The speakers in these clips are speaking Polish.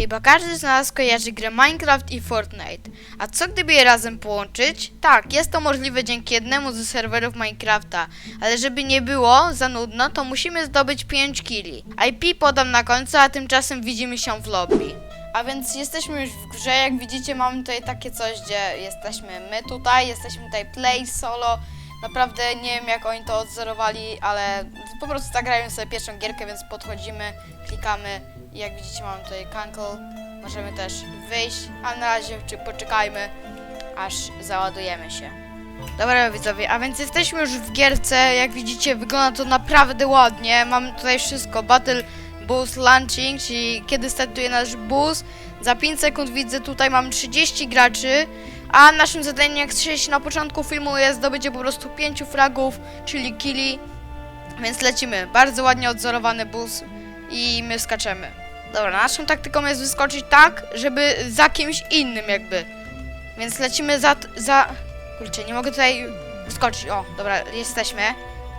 Chyba każdy z nas kojarzy grę Minecraft i Fortnite. A co gdyby je razem połączyć? Tak, jest to możliwe dzięki jednemu ze serwerów Minecrafta, ale żeby nie było za nudno, to musimy zdobyć 5 kili. IP podam na końcu, a tymczasem widzimy się w lobby. A więc jesteśmy już w grze, jak widzicie mamy tutaj takie coś, gdzie jesteśmy my tutaj, jesteśmy tutaj play solo. Naprawdę nie wiem jak oni to odzorowali, ale po prostu zagrajmy sobie pierwszą gierkę, więc podchodzimy, klikamy i jak widzicie mamy tutaj cancel. Możemy też wyjść, a na razie czy poczekajmy, aż załadujemy się. Dobra widzowie, a więc jesteśmy już w gierce, jak widzicie wygląda to naprawdę ładnie. Mamy tutaj wszystko, battle boost launching, czyli kiedy startuje nasz boost. Za 5 sekund widzę tutaj mam 30 graczy, a naszym zadaniem jak słyszeliście na początku filmu jest zdobycie po prostu 5 fragów, czyli killi. Więc lecimy. Bardzo ładnie odzorowany bus i my skaczemy. Dobra, naszą taktyką jest wyskoczyć tak, żeby za kimś innym jakby. Więc lecimy za... za... Kurczę, nie mogę tutaj skoczyć. O, dobra, jesteśmy.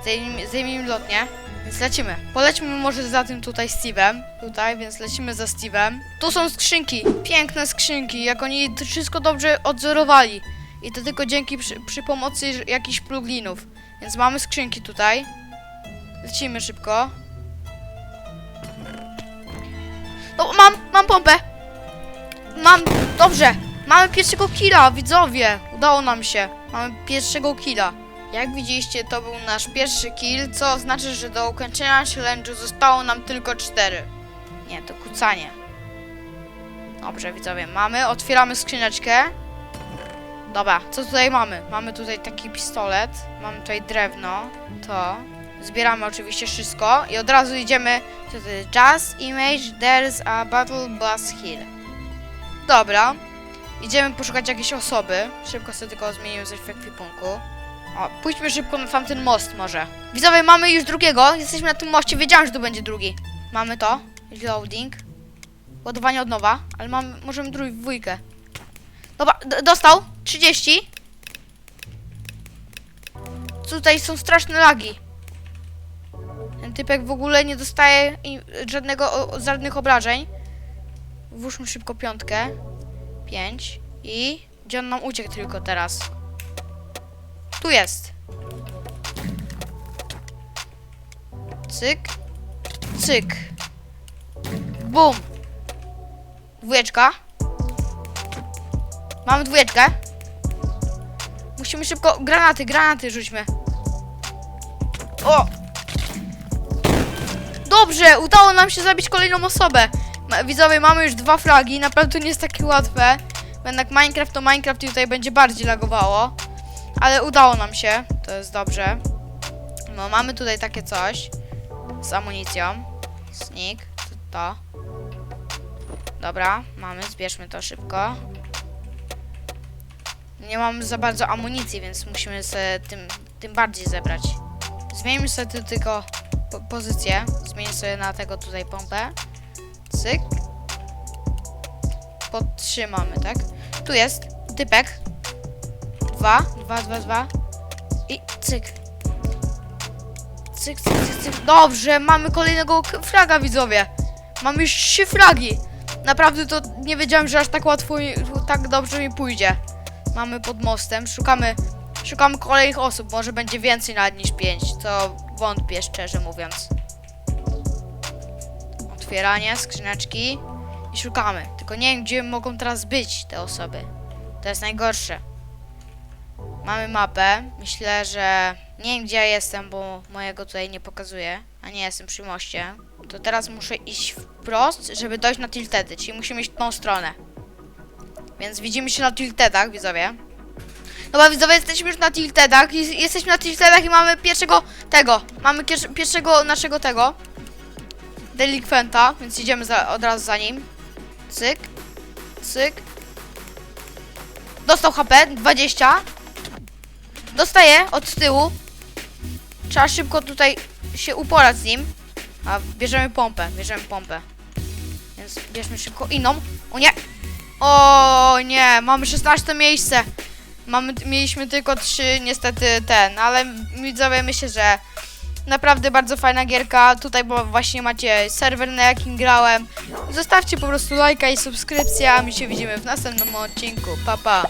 Zajmijmy, zajmijmy lotnie. Więc lecimy. Polećmy może za tym tutaj Steve'em. Tutaj, więc lecimy za Steve'em. Tu są skrzynki. Piękne skrzynki. Jak oni wszystko dobrze odzorowali. I to tylko dzięki przy, przy pomocy jakichś pluginów. Więc mamy skrzynki tutaj. Lecimy szybko. No, mam, mam pompę. Mam, dobrze. Mamy pierwszego killa, widzowie. Udało nam się. Mamy pierwszego killa. Jak widzieliście, to był nasz pierwszy kill, co oznacza, że do ukończenia challenge'u zostało nam tylko cztery. Nie, to kucanie. Dobrze, widzowie, mamy. Otwieramy skrzyneczkę. Dobra, co tutaj mamy? Mamy tutaj taki pistolet, mamy tutaj drewno, to. Zbieramy oczywiście wszystko i od razu idziemy. Co to jest? Jazz Image, there's a Battle Bus Hill. Dobra. Idziemy poszukać jakiejś osoby. Szybko sobie tylko zmienimy coś w ekwipunku. O, pójdźmy szybko na tamten most może. Widzowie, mamy już drugiego. Jesteśmy na tym moście. Wiedziałem, że tu będzie drugi. Mamy to. Reloading. Ładowanie od nowa. Ale mamy, możemy drugi dwójkę. Dobra, dostał. 30. Tutaj są straszne lagi. Ten typek w ogóle nie dostaje żadnego, żadnych obrażeń. Włóżmy szybko piątkę. 5. I gdzie on nam uciekł tylko teraz? Tu jest. Cyk. Cyk. Bum. Dwójeczka. Mamy dwójeczkę. Musimy szybko... Granaty, granaty rzućmy. O! Dobrze, udało nam się zabić kolejną osobę. Widzowie, mamy już dwa fragi, naprawdę to nie jest takie łatwe. Jednak Minecraft to Minecraft i tutaj będzie bardziej lagowało. Ale udało nam się, to jest dobrze. No, mamy tutaj takie coś z amunicją. To, to. Dobra, mamy, zbierzmy to szybko. Nie mamy za bardzo amunicji, więc musimy sobie tym, tym bardziej zebrać. Zmieńmy sobie tu tylko po pozycję. Zmienię sobie na tego tutaj pompę. Cyk. Podtrzymamy, tak? Tu jest typek. Dwa, dwa, dwa, dwa. I cyk. Cyk, cyk, cyk, cyk. Dobrze, mamy kolejnego fraga, widzowie. Mamy już trzy fragi. Naprawdę to nie wiedziałem, że aż tak łatwo tak dobrze mi pójdzie. Mamy pod mostem, szukamy, szukamy kolejnych osób. Może będzie więcej nawet niż pięć, co wątpię, szczerze mówiąc. Otwieranie skrzyneczki i szukamy. Tylko nie wiem, gdzie mogą teraz być te osoby. To jest najgorsze. Mamy mapę. Myślę, że nie wiem gdzie ja jestem, bo mojego tutaj nie pokazuje, a nie jestem przy moście. To teraz muszę iść wprost, żeby dojść na tiltedy, czyli musimy iść w tą stronę. Więc widzimy się na tiltedach, widzowie. Dobra, widzowie, jesteśmy już na tiltedach. Jesteśmy na tiltedach i mamy pierwszego tego. Mamy pierwszego naszego tego. Delikwenta, więc idziemy za, od razu za nim. Cyk. Cyk. Dostał HP, 20. Dostaje od tyłu. Trzeba szybko tutaj się uporać z nim. A bierzemy pompę, bierzemy pompę. Więc bierzmy szybko inną. O nie! O nie, mamy 16 miejsce. Mamy, mieliśmy tylko 3 niestety ten, ale widzowie myślę, że Naprawdę bardzo fajna gierka. Tutaj bo właśnie macie serwer, na jakim grałem. Zostawcie po prostu lajka i subskrypcję, a my się widzimy w następnym odcinku. Pa, pa.